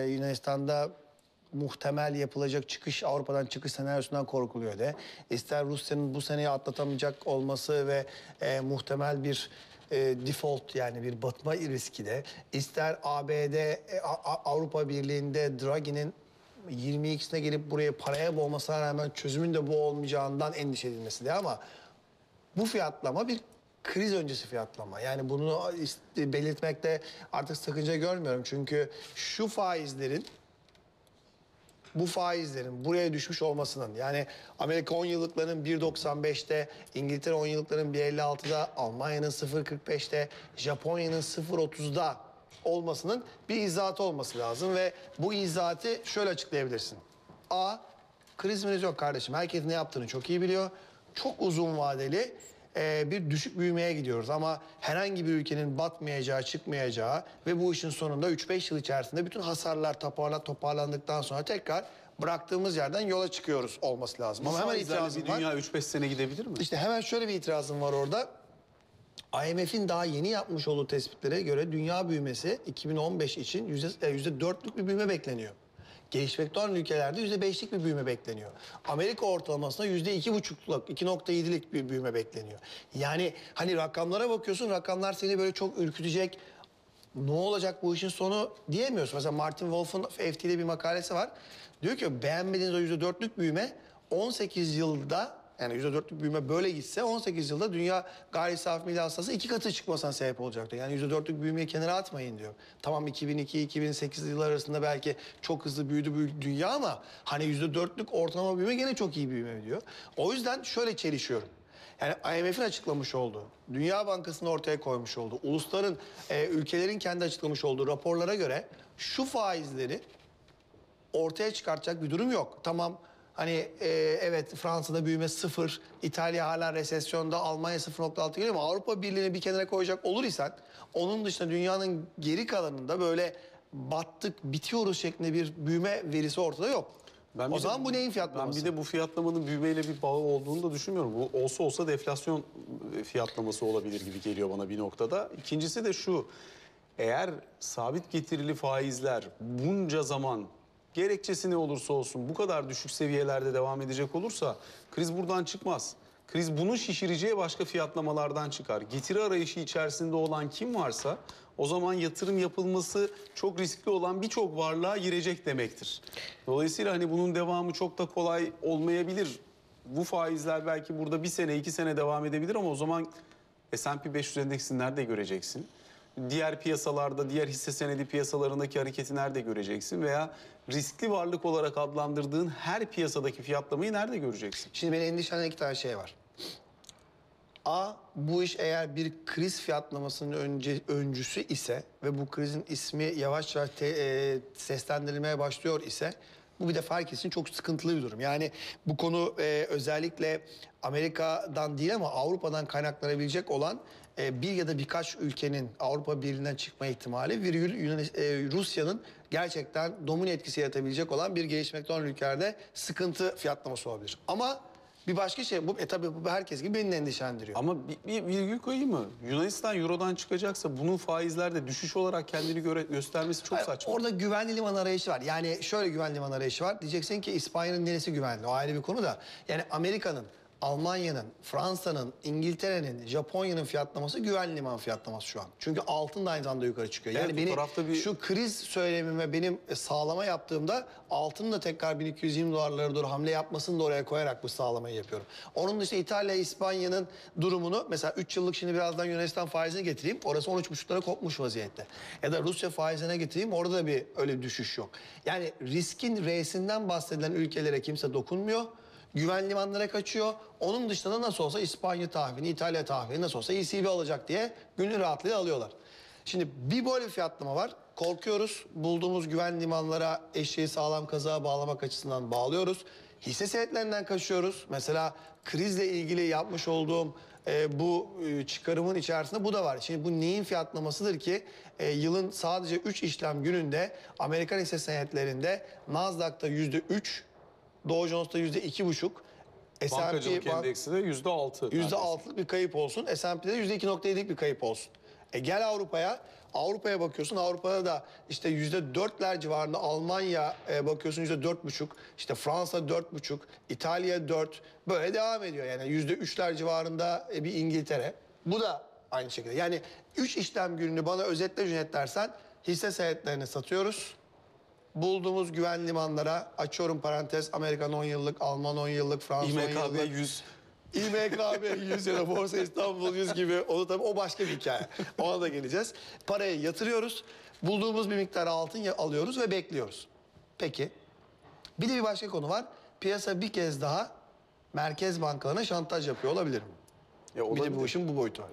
Ee, Yunanistan'da muhtemel yapılacak çıkış Avrupa'dan çıkış senaryosundan korkuluyor de. İster Rusya'nın bu seneyi atlatamayacak olması ve e, muhtemel bir e, default yani bir batma riski de. İster ABD e, A- Avrupa Birliği'nde Draghi'nin 22'sine gelip buraya paraya boğmasına rağmen çözümün de bu olmayacağından endişe edilmesi de ama bu fiyatlama bir kriz öncesi fiyatlama. Yani bunu belirtmekte artık sakınca görmüyorum. Çünkü şu faizlerin bu faizlerin buraya düşmüş olmasının yani Amerika 10 yıllıkların 1.95'te, İngiltere 10 yıllıkların 1.56'da, Almanya'nın 0.45'te, Japonya'nın 0.30'da olmasının bir izahatı olması lazım ve bu izahatı şöyle açıklayabilirsin. A. Krizimiz yok kardeşim. Herkes ne yaptığını çok iyi biliyor. Çok uzun vadeli e, bir düşük büyümeye gidiyoruz ama herhangi bir ülkenin batmayacağı, çıkmayacağı ve bu işin sonunda 3-5 yıl içerisinde bütün hasarlar toparla, toparlandıktan sonra tekrar bıraktığımız yerden yola çıkıyoruz olması lazım. Ama hemen itirazım bir var. dünya 3-5 sene gidebilir mi? İşte hemen şöyle bir itirazım var orada. IMF'in daha yeni yapmış olduğu tespitlere göre dünya büyümesi 2015 için yüzde, e, yüzde dörtlük bir büyüme bekleniyor. Gelişmekte olan ülkelerde yüzde beşlik bir büyüme bekleniyor. Amerika ortalamasında yüzde iki buçukluk, 2.7'lik bir büyüme bekleniyor. Yani hani rakamlara bakıyorsun, rakamlar seni böyle çok ürkütecek, ne olacak bu işin sonu diyemiyorsun. Mesela Martin Wolf'un FT'de bir makalesi var. Diyor ki beğenmediğiniz o yüzde dörtlük büyüme 18 yılda yani yüzde dörtlük büyüme böyle gitse 18 yılda dünya gayri safi milli hasılası iki katı çıkmasına sebep olacaktı. Yani yüzde dörtlük büyümeyi kenara atmayın diyor. Tamam 2002-2008 yıllar arasında belki çok hızlı büyüdü bu dünya ama hani yüzde dörtlük ortalama büyüme gene çok iyi büyüme diyor. O yüzden şöyle çelişiyorum. Yani IMF'in açıklamış olduğu, Dünya Bankası'nın ortaya koymuş olduğu, ulusların, e, ülkelerin kendi açıklamış olduğu raporlara göre şu faizleri ortaya çıkartacak bir durum yok. Tamam hani e, evet Fransa'da büyüme sıfır, İtalya hala resesyonda, Almanya 0.6 geliyor ama Avrupa Birliği'ni bir kenara koyacak olur isen onun dışında dünyanın geri kalanında böyle battık, bitiyoruz şeklinde bir büyüme verisi ortada yok. Ben o bir de- zaman bu neyin fiyatlaması? Ben bir de bu fiyatlamanın büyümeyle bir bağı olduğunu da düşünmüyorum. Bu olsa olsa deflasyon e, fiyatlaması olabilir gibi geliyor bana bir noktada. İkincisi de şu. Eğer sabit getirili faizler bunca zaman gerekçesi ne olursa olsun bu kadar düşük seviyelerde devam edecek olursa kriz buradan çıkmaz. Kriz bunu şişireceği başka fiyatlamalardan çıkar. Getiri arayışı içerisinde olan kim varsa o zaman yatırım yapılması çok riskli olan birçok varlığa girecek demektir. Dolayısıyla hani bunun devamı çok da kolay olmayabilir. Bu faizler belki burada bir sene iki sene devam edebilir ama o zaman S&P 500 endeksini nerede göreceksin? Diğer piyasalarda, diğer hisse senedi piyasalarındaki hareketi nerede göreceksin? Veya riskli varlık olarak adlandırdığın her piyasadaki fiyatlamayı nerede göreceksin? Şimdi beni endişelenen iki tane şey var. A, bu iş eğer bir kriz fiyatlamasının önce, öncüsü ise ve bu krizin ismi yavaş yavaş te- e, seslendirilmeye başlıyor ise bu bir defa herkesin çok sıkıntılı bir durum. Yani bu konu e, özellikle Amerika'dan değil ama Avrupa'dan kaynaklanabilecek olan e, bir ya da birkaç ülkenin Avrupa Birliği'nden çıkma ihtimali virgül Yunanis- e, Rusya'nın gerçekten domine etkisi yaratabilecek olan bir gelişmekte olan ülkelerde sıkıntı fiyatlaması olabilir. Ama bir başka şey, bu e tabii bu herkes gibi beni de endişelendiriyor. Ama bir, bir virgül koyayım mı? Yunanistan Euro'dan çıkacaksa bunun faizlerde düşüş olarak kendini göre, göstermesi çok Hayır, saçma. Orada güvenli liman arayışı var. Yani şöyle güvenli liman arayışı var. Diyeceksin ki İspanya'nın neresi güvenli? O ayrı bir konu da. Yani Amerika'nın, Almanya'nın, Fransa'nın, İngiltere'nin, Japonya'nın fiyatlaması güvenli liman fiyatlaması şu an. Çünkü altın da aynı zamanda yukarı çıkıyor. Yani Evet, bu beni bir- şu kriz söylemime benim e, sağlama yaptığımda altının da tekrar 1220 dolarlara doğru hamle yapmasını da oraya koyarak bu sağlamayı yapıyorum. Onun dışında İtalya, İspanya'nın durumunu mesela 3 yıllık şimdi birazdan Yunanistan faizine getireyim. Orası 13,5'lara kopmuş vaziyette. Ya da Rusya faizine getireyim. Orada da bir öyle bir düşüş yok. Yani riskin R'sinden bahsedilen ülkelere kimse dokunmuyor. Güven limanlara kaçıyor. Onun dışında da nasıl olsa İspanya tahvini, İtalya tahvini nasıl olsa ECB alacak diye gönül rahatlığıyla alıyorlar. Şimdi bir böyle fiyatlama var. Korkuyoruz. Bulduğumuz güven limanlara eşeği sağlam kazığa bağlamak açısından bağlıyoruz. Hisse senetlerinden kaçıyoruz. Mesela krizle ilgili yapmış olduğum e, bu e, çıkarımın içerisinde bu da var. Şimdi bu neyin fiyatlamasıdır ki e, yılın sadece 3 işlem gününde Amerikan hisse senetlerinde Nasdaq'ta %3, Dow Jones'ta %2,5, Bankacılık bank- endeksi de yüzde altı. %6'lık bir kayıp olsun. S&P'de %2.7'lik bir kayıp olsun. E gel Avrupa'ya Avrupa'ya bakıyorsun. Avrupa'da da işte yüzde dörtler civarında Almanya e, bakıyorsun yüzde dört buçuk. işte Fransa dört buçuk. İtalya dört. Böyle devam ediyor yani yüzde üçler civarında e, bir İngiltere. Bu da aynı şekilde. Yani üç işlem gününü bana özetle Cüneyt dersen hisse senetlerini satıyoruz. Bulduğumuz güven limanlara açıyorum parantez Amerikan 10 yıllık, Alman 10 yıllık, Fransız 10 İMKB yıllık. 100 İMKB 100 ya da Borsa İstanbul 100 gibi. O tabii o başka bir hikaye. Ona da geleceğiz. Parayı yatırıyoruz. Bulduğumuz bir miktar altın alıyoruz ve bekliyoruz. Peki. Bir de bir başka konu var. Piyasa bir kez daha merkez bankalarına şantaj yapıyor olabilir mi? Ya Bir de bu olabilir. işin bu boyutu var.